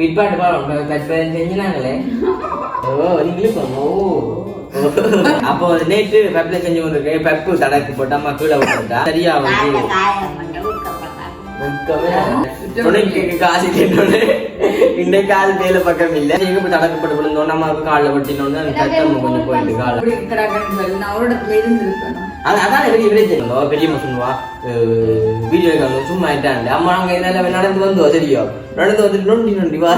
பிற்பாட்டு பாடம் செஞ்சினாங்களே ஓ நீங்களும் ஓ அப்போ நேற்று பெப்ல செஞ்சு கொண்டிருக்க பெப்பு தடக்கு போட்டு கீழே விட்டுட்டா சரியா வந்து காசு கேட்டோன்னு இன்னைக்கு காசு மேல பக்கம் இல்ல எங்க தடக்கப்பட்டு விழுந்தோம் அம்மாவுக்கு காலில் வெட்டினோன்னு கத்தம் கொஞ்சம் போயிட்டு கால அப்படி இருக்கிறாங்கன்னு சொல்லி நான் ஒரு இடத்துல இருந்திருக்கணும் அது அதான் பெரிய பெரிய தெரியும் பெரியம்மா சொல்லுவா வீடியோ எடுக்காங்க சும்மா ஆயிட்டாங்க அம்மா அங்க இதெல்லாம் நடந்து வந்தோம் சரியா நடந்து வந்துட்டு நொண்டி நொண்டி வா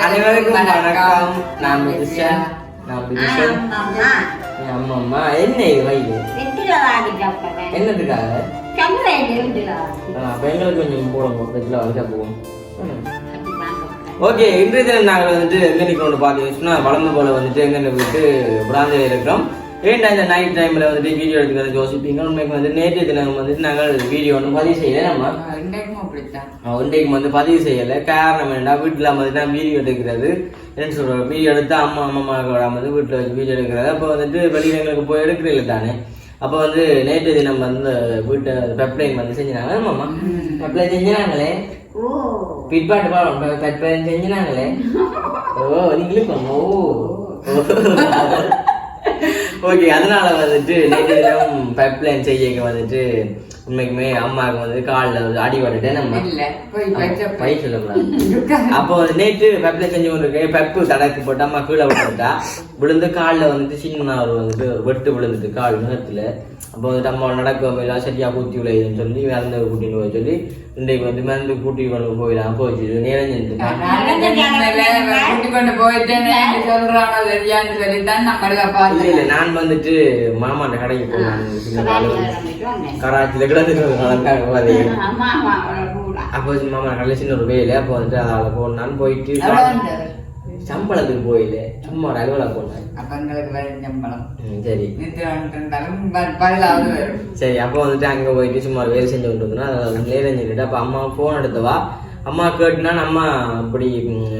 அனைவருக்கும் வணக்கம் நான் விதுஷன் நான் என் அம்மா அம்மா என்ன இது வயிறு என்னதுக்காக ஆ, அப்ப எங்களுக்கு கொஞ்சம் போடுவோம் போவோம் ஓகே இன்றைய தினம் நாங்கள் வந்துட்டு எங்க நிற்கிறோம் பார்த்தீங்கன்னா வளர்ந்து போல வந்துட்டு எங்க விட்டு பிராந்தியில் இருக்கிறோம். ஏன்டா இந்த நைட் டைம்ல வந்துட்டு வீடியோ எடுக்கிறது யோசிப்பீங்க? உண்மைக்கு வந்து நேற்றைய தினம் வந்துட்டு நாங்கள் வீடியோ ஒன்றும் பதிவு செய்யல. நம்ம இன்றைக்கு வந்து பதிவு செய்யலை. காரணம் என்னடா? வீட்டில் வந்துட்டு நான் வீடியோ எடுக்கிறது. என்ன சொல்கிறோம் வீடியோ எடுத்து அம்மா அம்மா வந்து வீட்டில் வச்சு வீடியோ எடுக்கிறது. அப்போ வந்துட்டு வெளியில எங்களுக்கு போய் எடுக்கிறீங்க தானே. அப்போ வந்து நேற்று தினம் வந்து வீட்டை பெப்ளைன் வந்து செஞ்சினாங்க ஆமாம்மா. பெப்ளைன் செஞ்சினாங்களே பிற்பாட்டு பாடம் பெப்ளைன் செஞ்சினாங்களே ஓ நீங்களும் ஓ ஓகே அதனால வந்துட்டு நேற்று தினம் பைப்லைன் செய்ய வந்துட்டு உண்மைக்குமே அம்மாவுக்கு வந்து காலில் அடிபட்டுட்டு நம்ம பை சொல்லக்கூடாது. அப்போ வந்து நேற்று பைப்லைன் செஞ்சு கொண்டிருக்கேன் பைப்பு தடக்கு போட்டு அம்மா கீழே விட்டுட்டா விழுந்து காலில் வந்துட்டு சின்ன ஒரு வந்துட்டு ஒரு வெட்டு விழுந்துட்டு கால் முகத்துல. அப்போ வந்துட்டு அம்மா நடக்க போயிடலாம் சரியா கூத்தி விளையுதுன்னு சொல்லி மருந்து கூட்டின்னு போய் சொல்லி இன்றைக்கு வந்து மருந்து கூட்டி கொண்டு போயிடலாம் போச்சு. நேரம் கொண்டு இல்ல நான் வந்துட்டு மாமாண்ட கடைக்கு போனேன் கராச்சியில அப்போ மாமா நல்ல சின்ன ஒரு வேலை அப்போ வந்துட்டு அதால போனான்னு போயிட்டு சம்பளத்துக்கு போயில சும்மா ஒரு அலுவலகம் போனேன் அப்ப எங்களுக்கு வரும் சம்பளம் ம், சரி பதிலாவது வரும் சரி அப்போ வந்துட்டு அங்க போயிட்டு சும்மா ஒரு வேலை செஞ்சு கொண்டு இருந்தோம்னா நேரம் செஞ்சுட்டு அப்போ அம்மா ஃபோன் எடுத்தவா அம்மா கேட்டுனா நம்ம இப்படி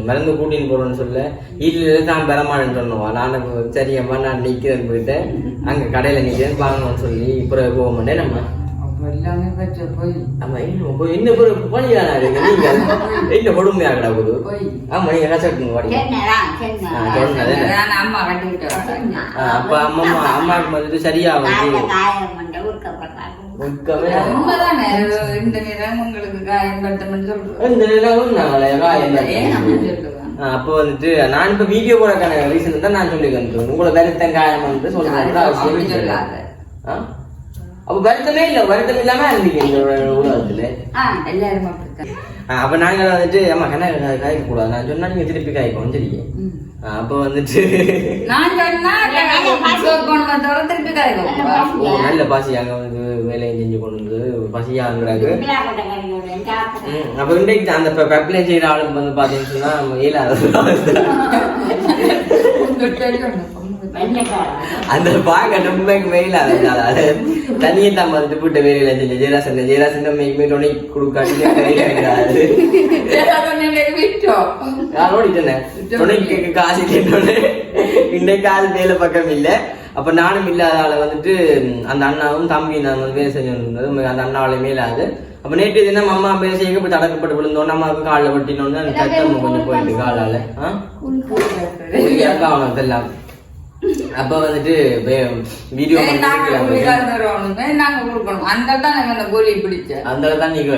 மருந்து கூட்டின்னு போறோம்னு சொல்ல வீட்டுல தான் பெறமாட்டேன்னு சொன்னவா நான் சரி அம்மா நான் நிக்கிறேன் போயிட்டு அங்க கடையில நிக்கிறேன் வாங்கணும்னு சொல்லி இப்போ போக மாட்டேன் நம்ம எல்லாமே பச்சை போய். ஆமா இன்னும் போய் இன்னும் ஒரு பணியாளா இருக்கு நீங்க? இன்னும் கொடுமையா கிடக்குது போய். ஆமா நீங்க என்ன? அம்மா ஆ, அப்ப அம்மா அம்மா அம்மாவுக்கு வந்துட்டு சரியா வந்து இந்த உங்களுக்கு காயம் சொல்றோம் நிலவும் நாங்களே காயம் அப்போ வந்துட்டு நான் இப்ப வீடியோ போடக்கான ரீசன் தான் நான் சொல்லி கண்டுறேன் உங்களை வருத்தம் காயம் வந்து சொல்றேன். அவசியம் அப்படி இல்லை. சொல்லாத. ஆ? அப்ப வருத்தமே இல்ல வருத்தம் இல்லாம இருந்தீங்க இந்த உலகத்துல. ஆ எல்லாரும் அப்ப நாங்க வந்துட்டு ஆமா கண்ணா காய்க்க கூடாது நான் சொன்னா நீங்க திருப்பி காய்க்கும் சரிங்க அப்போ வந்துட்டு நல்ல பாசி. அங்க வந்து வேலையை செஞ்சு கொண்டு வந்து பசியா ம், அப்ப இன்றைக்கு அந்த பெப்ளை செய்யற ஆளுக்கு வந்து பாத்தீங்கன்னு இயலாத அந்த பாக்க நம்மக்கு வெயில் அதாவது தனியே தான் வந்துட்டு போட்டு வேலையில செஞ்ச ஜெயராசன் ஜெயராசன் நம்மைக்குமே துணை கொடுக்காது துணைக்கு காசு கேட்டோன்னு இன்னைக்கு ஆள் வேலை பக்கம் இல்லை அப்ப நானும் இல்லாத வந்துட்டு அந்த அண்ணாவும் தம்பி நான் வந்து வேலை செஞ்சு அந்த அண்ணாவால மேலாது அப்ப நேற்று தினம் அம்மா வேலை செய்ய இப்ப தடக்கப்பட்டு விழுந்தோம் அம்மாவுக்கு காலில் வெட்டினோன்னு அந்த கத்தம் கொஞ்சம் போயிட்டு காலால ஆ? ஒரு எல்லாம் அப்ப வந்துட்டு வீடியோ நாங்க கொடுக்கணும் அந்த தான் நாங்க அந்த கோழி பிடிச்ச. அந்த தான் நீங்க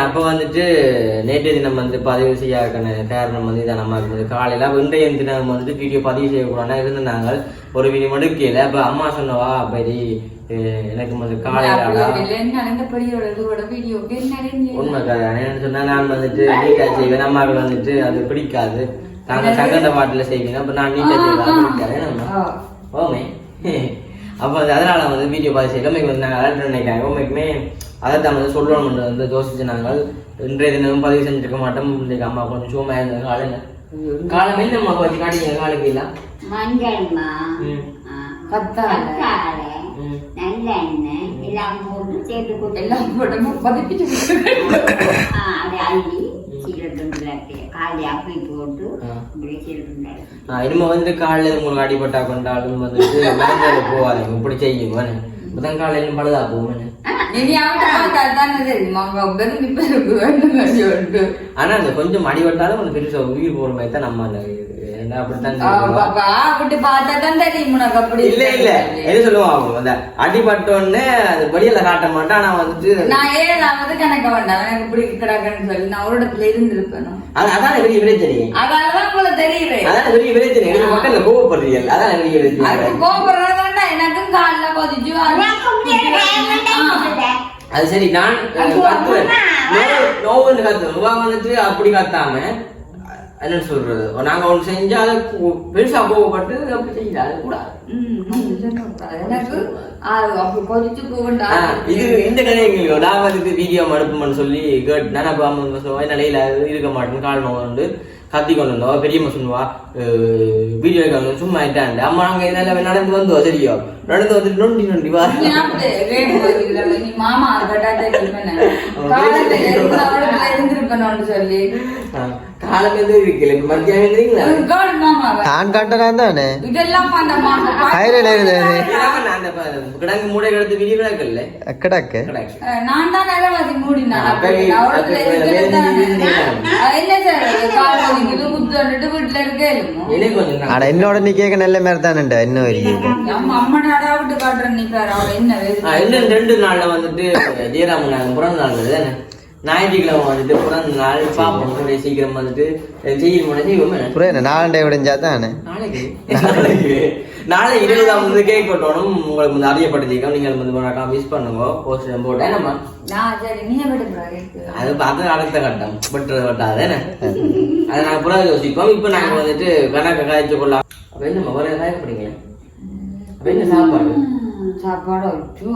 அப்போ வந்துட்டு நேற்று தினம் வந்து பதிவு செய்யாக்கான காரணம் வந்து இதான். நம்ம வந்து காலையில இன்றைய தினம் வந்துட்டு வீடியோ பதிவு செய்யக்கூடாது இருந்தாங்க ஒரு வீடியோ மடுக்கையில அப்ப அம்மா சொன்னவா பரி அஹ் எனக்கு வந்து காலையில உண்மை கதை நான் வந்துட்டு நீட்டா செய்வேன். அம்மாவுக்கு வந்துட்டு அது பிடிக்காது. நாங்க சங்கந்த பாட்டில் செய்வீங்க அப்ப நான் நீட்டா செய்வேன். ஓமே. அப்போ வந்து அதனால வந்து வீடியோ பார்த்து செய்யலாம் வந்து நாங்கள் அலர்ட் நினைக்கிறாங்க. உண்மைக்குமே அதை தான் வந்து சொல்லணும் வந்து யோசிச்சு நாங்கள் இன்றைய தினமும் பதிவு செஞ்சிருக்க மாட்டோம். இன்றைக்கு அம்மா கொஞ்சம் சூமா இருந்தது காலையில் காலமே நம்ம வச்சு காட்டிங்க காலைக்கு இல்லை மஞ்சள்மா. கத்தாழை. ம். நல்லெண்ணெய் எல்லாம் போட்டு சேர்த்து எல்லாம் போட்டு அதை அள்ளி இனிமே வந்துட்டு காலையில உங்களுக்கு அடிபட்டா கொண்டாலும் வந்துட்டு மருந்தால போவாதீங்க இப்படி செய்யுங்க புதன் காலையிலும் பழுதா சொல்லிட்டு ஆனா அந்த கொஞ்சம் அடிபட்டாலும் அந்த பெருசா உயிர் போற மாதிரி தான் நம்ம அந்த அப்படி பார்த்தா தான் தெரியும் உனக்கு அப்படி இல்ல இல்ல. என்ன சொல்லுவான் அந்த அடிபட்டோடனே அது வெளியில காட்ட மாட்டான் ஆனா வந்துட்டு நான் ஏழாவது கணக்க வேண்டாம் எனக்கு இப்படி கிடக்குன்னு சொல்லி நான் ஒரு இடத்துல இருந்திருப்பேன். அது அதான் பெரிய பிரச்சனை அதனாலதான் உங்களுக்கு தெரியல அதான் பெரிய பிரச்சனை எனக்கு கோவப்படுறீங்க அதான் பெரிய பிரச்சனை அது கோபுறதுன்னா எனக்கும் கால்ல கொதிச்சு அது சரி நான் நோவுன்னு கத்துவேன் வந்துட்டு அப்படி கத்தாம என்ன சொல்றது? நாங்க ஒண்ணு செஞ்சா அதை பெருசா கோவப்பட்டு அப்படி செய்யல. அது கூடாது எனக்கு இது இந்த கதையை. நான் வீடியோ மடுப்புமான்னு சொல்லி கேட்டு நான் அப்ப அம்மா சொல்லுவா நிலையில இருக்க மாட்டேன் கால் நோவு வந்து கத்தி கொண்டு வந்தோம் பெரியம்மா சொல்லுவா வீடியோ எடுக்க சும்மா ஆயிட்டாண்டு அம்மா நாங்க இதெல்லாம் நடந்து வந்தோம் சரியோ? நடந்து வந்துட்டு நொண்டி நொண்டி வா. மாமா காலம் இப்ப மத்தியானம் மாமா நான் கட்டுறேன் தானே இதெல்லாம் பண்ண கையில மூடை கிடக்கு. நான் நிலவாசி ஆனா என்னோட நீ கேட்க நல்ல மாதிரி தானே இன்னும் வரைக்கும் அம்மா அம்மா நாடா விட்டு காட்டுறேன் நீ பாரு அவள் என்ன ரெண்டு நாள்ல வந்துட்டு பிறந்த நாள் தானே ஞாயிற்றுக்கிழமை வந்துட்டு பிறந்த நாள் பாப்போம் கூடிய சீக்கிரம் வந்துட்டு செய்யும் போன செய்வோமே புரிய என்ன நாலண்டை விடிஞ்சா தானே நாளைக்கு. நாளைக்கு. நாளை இருபதாம் வந்து கேக் கொட்டணும். உங்களுக்கு வந்து அறியப்பட்டிருக்கோம். நீங்கள் வந்து மிஸ் பண்ணுங்க. போஸ்ட் போட்டேன் நம்ம அது பார்த்து அடுத்த கட்டம். விட்டாதானே அதை நாங்க புறா யோசிப்போம். இப்போ நாங்க வந்துட்டு கணக்கு காய்ச்சி கொள்ளலாம். அப்ப என்ன மொபைல் காயப்படுங்க அப்ப என்ன சாப்பாடு? சாப்பாடு வச்சு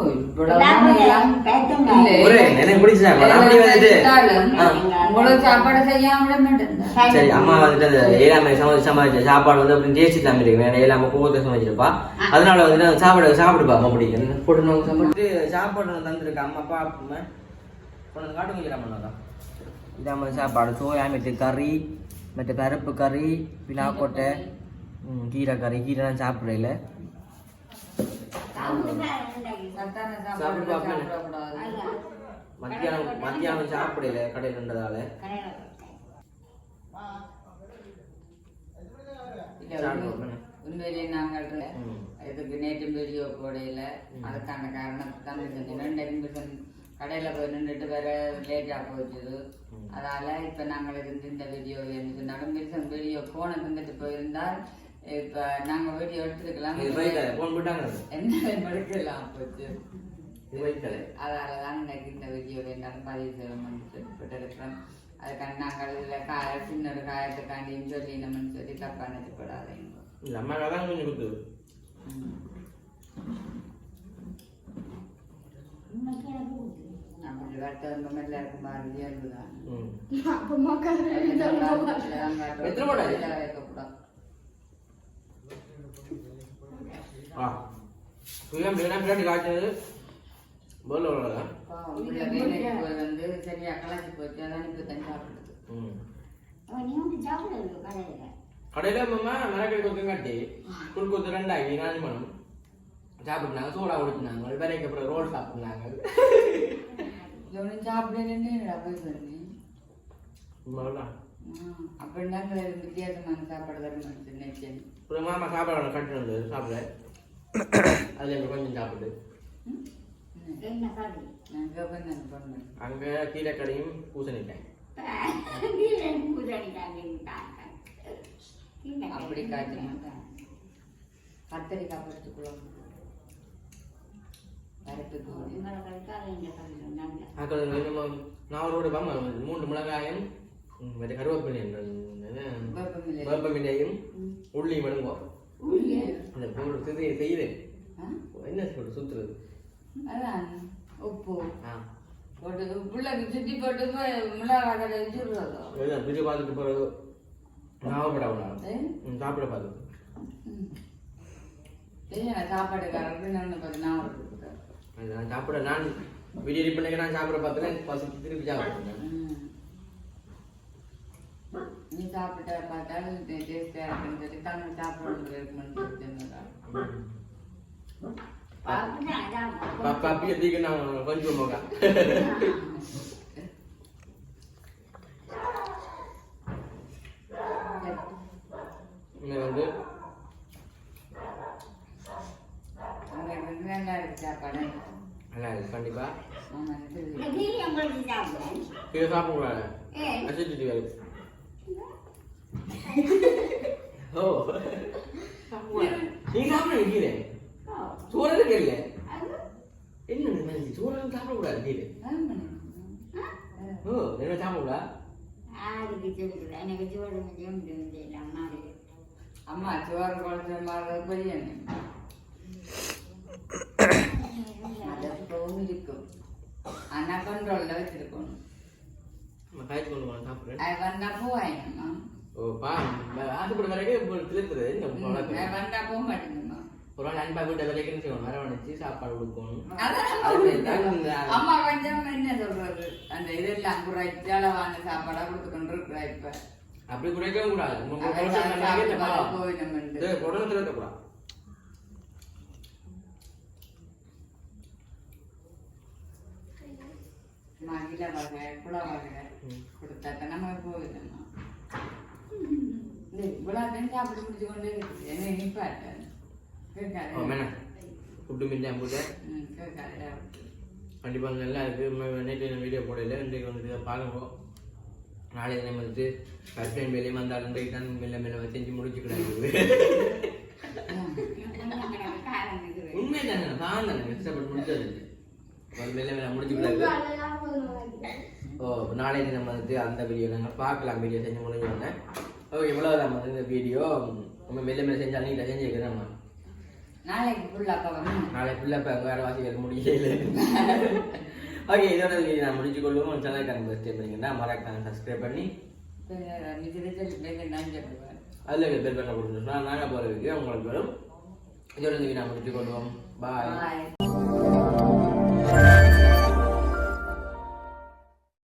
ஒரே எனக்கு பிடிச்ச சாப்பாடு அப்படி வந்துட்டு ஆ. உங்களுக்கு சாப்பாடு செய்யாம விட மாட்டேன். சரி. அம்மா வந்துட்டு அந்த ஏழாமை சமைச்சு சமைச்ச சாப்பாடு வந்து அப்படி டேஸ்ட் தான் இருக்கு. வேற ஏழாம கோவத்தை சமைச்சிருப்பா அதனால வந்துட்டு அந்த சாப்பாடு சாப்பிடுப்பா அம்மா பிடிக்கும் போட்டு நாங்க சாப்பிட்டு சாப்பாடு? தந்திருக்க அம்மா அப்பா அம்மா? கொண்டு காட்டு வைக்கிறாம தான் இதாம சாப்பாடு. சோயா மெட்டு கறி மற்ற பருப்பு கறி பிலாக்கொட்டை ம், கீரை கறி. கீரை நான் சாப்பிடல சத்தான சாப்பாடு சாப்பிடு பாப்பா. சாப்பிடக்கூடாது மத்தியானம் மத்தியானம் சாப்பிடல கடையில் இருந்ததால உண்மையிலேயே நாங்கள். இதுக்கு நேற்று வீடியோ போடையில அதுக்கான காரணத்தை தான் நெருங்கு கடையில போய் நின்றுட்டு வேற லேட்டா போச்சுது அதால இப்ப நாங்கள் இருந்து இந்த வீடியோ சொன்னாலும் மிருசம் வீடியோ போன தந்துட்டு போயிருந்தால் இப்ப நாங்க வீடியோ எடுத்துருக்கலாம் என்ன எடுக்கலாம் போச்சு. அதால தான் இன்னைக்கு இந்த வீடியோ வேண்டாம் பதிவு செய்யணும்னு இருக்கிறோம். அதுக்காக நாங்கள் இதில் காய சின்ன ஒரு காயத்துக்காண்டியும் சொல்லி நினைக்கப்படாதீங்க கொஞ்சம் எல்லாருக்கும் சுயம் பிள்ளைட்டு காய்ச்சது. போல உள்ளதா வந்து சரியா களைச்சு போச்சு. அதான் இப்போ தான் சாப்பிடுது கடையில் மாமா மிளகாய் கொத்து காட்டி குள் கொத்து ரெண்டாகி நாலு மணம். சாப்பிட்டுனாங்க சோடா குடிச்சினாங்க. வேலைக்கு அப்புறம் ரோல் இவ்வளவுதான். அப்படின்னா வித்தியாசமான சாப்பாடு ஒரு மாமா சாப்பாடு கட்டு வந்து சாப்பிட இங்க கொஞ்சம் சாப்பிடு. அங்க கீரைக்கடையும் பூசணிக்காய். அப்படி காய்ச்ச மாட்டேன். கத்தரிக்காய் பறிச்சு குழம்பு மூன்று மிளகாயம் ம், மற்ற கருவேப்பிலை வேப்பமில்லை. வேப்பமில்லையும் உள்ளி மடுங்கோ உள்ளே. அந்த போட்டு செய்து செய்யுது? என்ன சொல்றது சுத்துறது. அதான் உப்பு போட்டு பிள்ளைக்கு சுத்தி போட்டு போய் மிளகாய் கடை இதுதான் வீடியோ பார்த்துட்டு போறது? ஞாபகப்பட ஏ? ம் சாப்பிட பார்த்து சாப்பாடுக்காரருக்கு நான் பார்த்து நான் சாப்பிட நான் வீடியோ எடிட் பண்ணி நான் சாப்பிட பார்த்தேன் பசி திருப்பி சாப்பிடுறேன். நீ சாப்பிட்ட பார்த்தால் டேஸ்டா இருக்குன்னு சொல்லி தாங்க சாப்பிடணும் இருக்குன்னு சொல்லி அதான் பாப்பா அப்படியே தீக்கு நான் கொஞ்சம் போக இன்னும் வந்து அங்க இருந்து நல்லா இருக்கு சாப்பாடு நல்லா இருக்கு கண்டிப்பா ஆமா, இது இந்த கீரி உங்களுக்கு சாப்பிடுவேன் கீழே சாப்பிடக்கூடாது ஏன் அசிடிட்டி வருது ஓ நீ சாப்பிட கீழே சோறு இருக்கல என்ன நினைச்சு சோறு சாப்பிடக்கூடாது கீழே தான் பண்ணிக்கணும். அம்மா சோறு குழந்தை மாதிரி பெரிய அது எப்பவும் இருக்கும் ஆனா கண்ட்ரோல்ல வச்சிருக்கணும் நம்ம காய்ச்சி கொண்டு அது வந்தா போவாயம்மா ஓ பா ஆசைப்பட வரைக்கும் இப்போ திருத்துறது இந்த பழக்கம். ஒரு அன்பா வீட்டை வரைக்கும் செய்வோம் வரவணைச்சு சாப்பாடு கொடுக்கணும் அம்மா கொஞ்சம் என்ன சொல்றது அந்த இதெல்லாம் குறைச்சி அளவான சாப்பாடா கொடுத்து கொண்டு இருக்கிறா இப்ப அப்படி குறைக்கவும் கூடாது உடனே திருத்தக்கூடாது மகிழ வகை குள வகை கொடுத்தாக்க நம்ம போயிடணும் இவ்வளவு சாப்பிட்டு முடிச்சு கொண்டே இருக்குது என்ன நிப்பாட்டேன் ஓ மேன. ஃபுட்டு போட்டு கேட்காது. கண்டிப்பாக நல்லா இருக்குது நேற்று நான் வீடியோ போடல. இன்றைக்கு வந்து இதை பாருங்க நாளைக்கு நம்ம வந்துட்டு? கஷ்டம் வெளியே வந்தால் இன்றைக்கு தான் மெல்ல மெல்ல செஞ்சு இருக்குது உண்மை தானே நான் தானே கஷ்டப்பட்டு முடிச்சது. ஒரு மெல்ல மெல்ல முடிச்சுக்கிறாங்க ஓ நாளைக்கு நம்ம வந்துட்டு அந்த வீடியோ நாங்கள் பார்க்கலாம். வீடியோ செஞ்சு முடிஞ்சோடனே ஓகே இவ்வளோ நம்ம வந்து இந்த வீடியோ நம்ம மெல்ல மெல்ல செஞ்சு அன்னைக்கு செஞ்சுக்கிறேன் நாளைக்கு ஃபுல்லா பார்க்கணும் நாளை ஃபுல்லாக இப்போ வேறு வாசிகள் முடியல ஓகே இதோட வீடியோ நான் முடிச்சு கொள்வோம். சேனலுக்கு எனக்கு பெஸ்ட் பண்ணிங்கன்னா மறக்காம சப்ஸ்கிரைப் பண்ணி அதில் பெல் பண்ண கொடுத்துட்டோம்னா நாங்கள் போகிற வீடியோ உங்களுக்கு வரும். இதோட வீடியோ நான் முடிச்சு கொள்வோம். பாய்